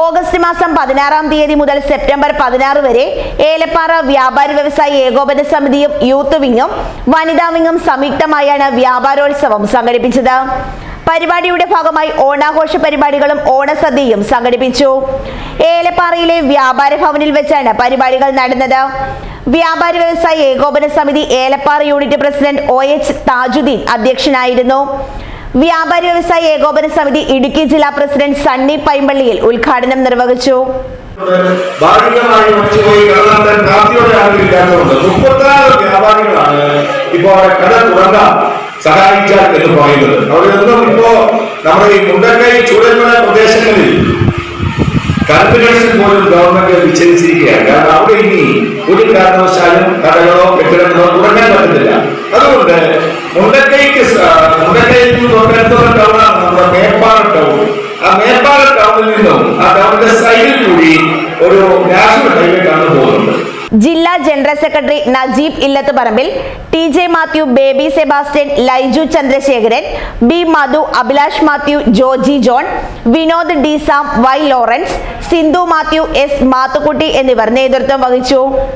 August മാസം പതിനാറാം തീയതി മുതൽ സെപ്റ്റംബർ പതിനാറ് വരെ ഏലപ്പാറ വ്യാപാരി വ്യവസായി ഏകോപന സമിതിയും യൂത്ത് വിങ്ങും വനിതാ വിങ്ങും സംയുക്തമായാണ് വ്യാപാരോത്സവം സംഘടിപ്പിച്ചത്. പരിപാടിയുടെ ഭാഗമായി ഓണാഘോഷ പരിപാടികളും ഓണസദ്യയും സംഘടിപ്പിച്ചു. ഏലപ്പാറയിലെ വ്യാപാര ഭവനിൽ വെച്ചാണ് പരിപാടികൾ നടന്നത്. വ്യാപാരി വ്യവസായി ഏകോപന സമിതി Elappara unit president O H Thajudheen അധ്യക്ഷനായിരുന്നു. വ്യാപാരി വ്യവസായ ഏകോപന സമിതി ഇടുക്കി ജില്ലാ പ്രസിഡന്റ് സണ്ണി പൈമ്പള്ളിയിൽ ഉദ്ഘാടനം നിർവഹിച്ചു. ഭാഗികമായി സഹായിച്ചാൽ എന്ന് പറയുന്നത്. അവിടെ ഇപ്പോ നമ്മുടെ ആ മേപ്പാറ നിന്നും ആ സൈഡിൽ കൂടി ഒരു നാഷണൽ ഹൈവേ കടന്നു പോകുന്നുണ്ട് ജില്ലാ general secretary Najeeb Illath Parambil T J Mathew Baby Sebastian Laiju Chandrasekharan B Madhu Abhilash Mathew Joji John Vinod D Sam Y Lawrence Sindhu Mathew S Mathukutty എന്നിവർ നേതൃത്വം വഹിച്ചു.